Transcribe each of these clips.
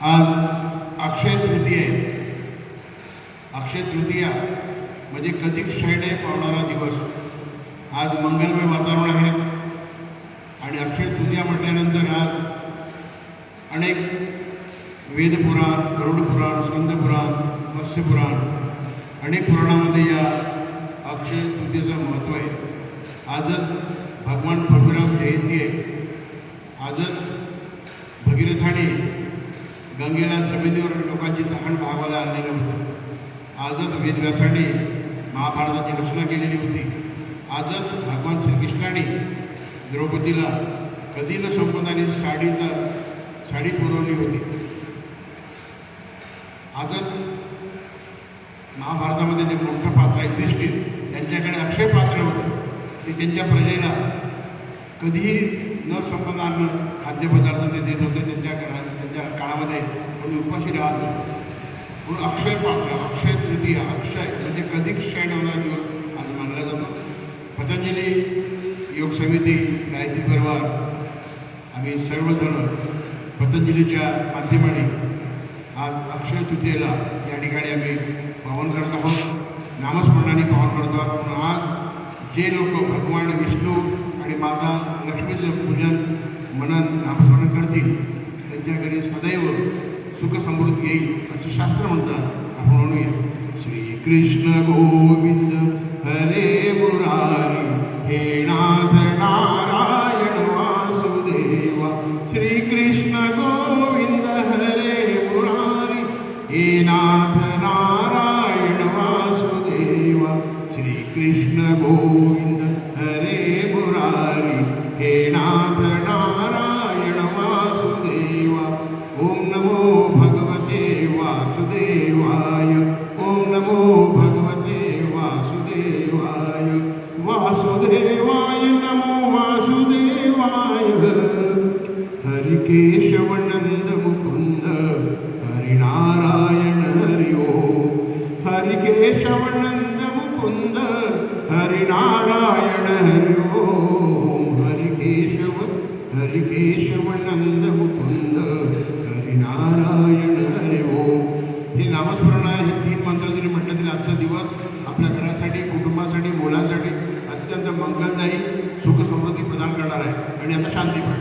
आज अक्षय तृतीय अक्षय तृतीया म्हणजे कधी क्षय पावणारा दिवस. आज मंगलमय वातावरण आहे. आणि अक्षय तृतीया म्हटल्यानंतर आज अनेक वेदपुराण गरुडपुराण स्कंदपुराण मत्स्यपुराण अनेक पुराणामध्ये या अक्षय तृतीयेचं महत्त्व आहे. आजच भगवान परशुराम जयंती आहे. आजच भगीरथाने गंगेला जमिनीवर लोकांची तहान भागवायला आणलेलं होतं. आजच वेदव्यासाने महाभारताची रचना केलेली होती. आजच भगवान श्रीकृष्णाने द्रौपदीला कधी न संपदाने साडीचा साडी पुरवली होती. आजच महाभारतामध्ये जे मोठं पात्र आहे युधिष्ठिर त्यांच्याकडे अक्षय पात्र होतं. ते त्यांच्या प्रजेला कधीही न संपदा अन्न खाद्यपदार्थ ते देत होते त्यांच्या त्या काळामध्ये कोणी उपाशी राहत होते म्हणून अक्षय पात्र अक्षय तृतीय अक्षय म्हणजे कधी क्षय होणार दिवस आज मानला जातो. पतंजली योग समिती गायत्री परिवार आम्ही सर्वजण पतंजलीच्या माध्यमाने आज अक्षय तृतीयेला या ठिकाणी आम्ही पावन करत आहोत. नामस्मरणाने पावन करतो आहोत. म्हणून आज जे लोक भगवान विष्णू आणि माता लक्ष्मीचं पूजन मनन नामस्मरण करतील त्यांच्या घरी सदैव सुख समृद्धी येईल असं शास्त्र म्हणतात. आपण म्हणूया श्रीकृष्ण गोविंद हरे मुरारी हे नाथ नारायण वासुदेवा श्रीकृष्ण गोविंद हरे मुरारी हे नाथ नारायण वासुदेवा श्रीकृष्ण गोविंद हरे मुरारी हे नाथ वासुदेवाय ओम नमो भगवते वासुदेवाय। वासुदेवाय नमो वासुदेवाय। हरिकेशवनंद मुकुंद हरिनारायण हरि ओम हरिकेशवनंद मुकुंद हरिनारायण हरि ओम हरिकेशव हरिकेशवनंद मुकुंद हरिनारायण हरि ओम हे नामस्मरण आहे. हे तीन मंत्र जरी म्हटलं तरी आजचा दिवस आपल्या घरासाठी कुटुंबासाठी मुलांसाठी अत्यंत मंगलदायी सुख समृद्धी प्रदान करणार आहे. आणि आता शांती पण.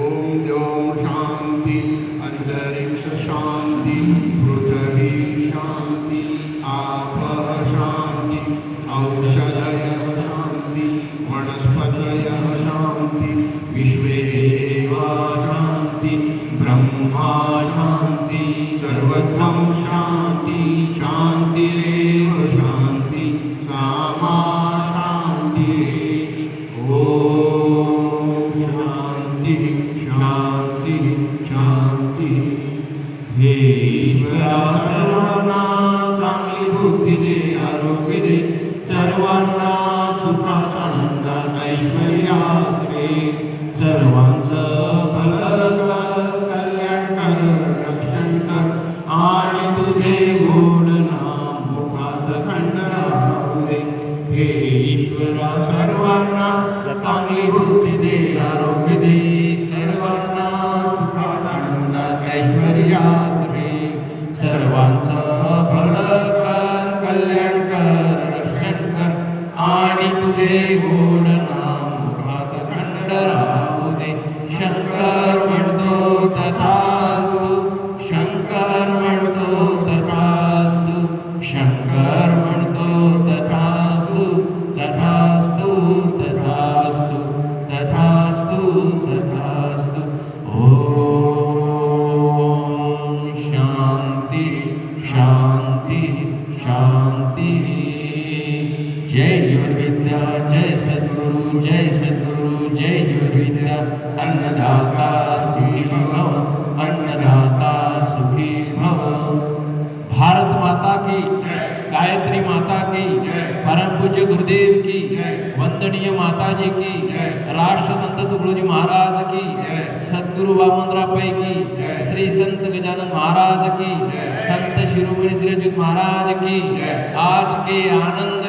ओम देव शांती अंतरिक्ष शांती पृथ्वी शांती आप शांती औषधय शांती वनस्पतय शांती विश्वे शांती ब्रह्मा शांती सर्वत्वं शांती शांतिरेव शांती सामा शांती ओम शांती शांती शांती। हे सर्वांना चांगली बुद्धी दे आरोग्य दे सर्वांना तुझे गोड नाम मुखात खंड राहू दे हे ईश्वरा सर्वांना चांगली बुद्धी दे आरोग्य दे. सर्वांना सुखात आनंदात ऐश्वर्यात रे सर्वांचा भलं कर कल्याण कर रक्षण कर. आणि तुझे गोड शांती शांती. जय जीवन विद्या जय सद्गुरु जय सद्गुरु जय जीवन विद्या अन्नदाता सुखी भव अन्नदाता सुखी भव भारत माता की गायत्री माता की परम पूज्य गुरुदेव की वंदनीय माता जी की राष्ट्र संत तुकडोजी महाराज की सद्गुरु वामनराव पै की श्री संत गजानन महाराज की आज के आनंद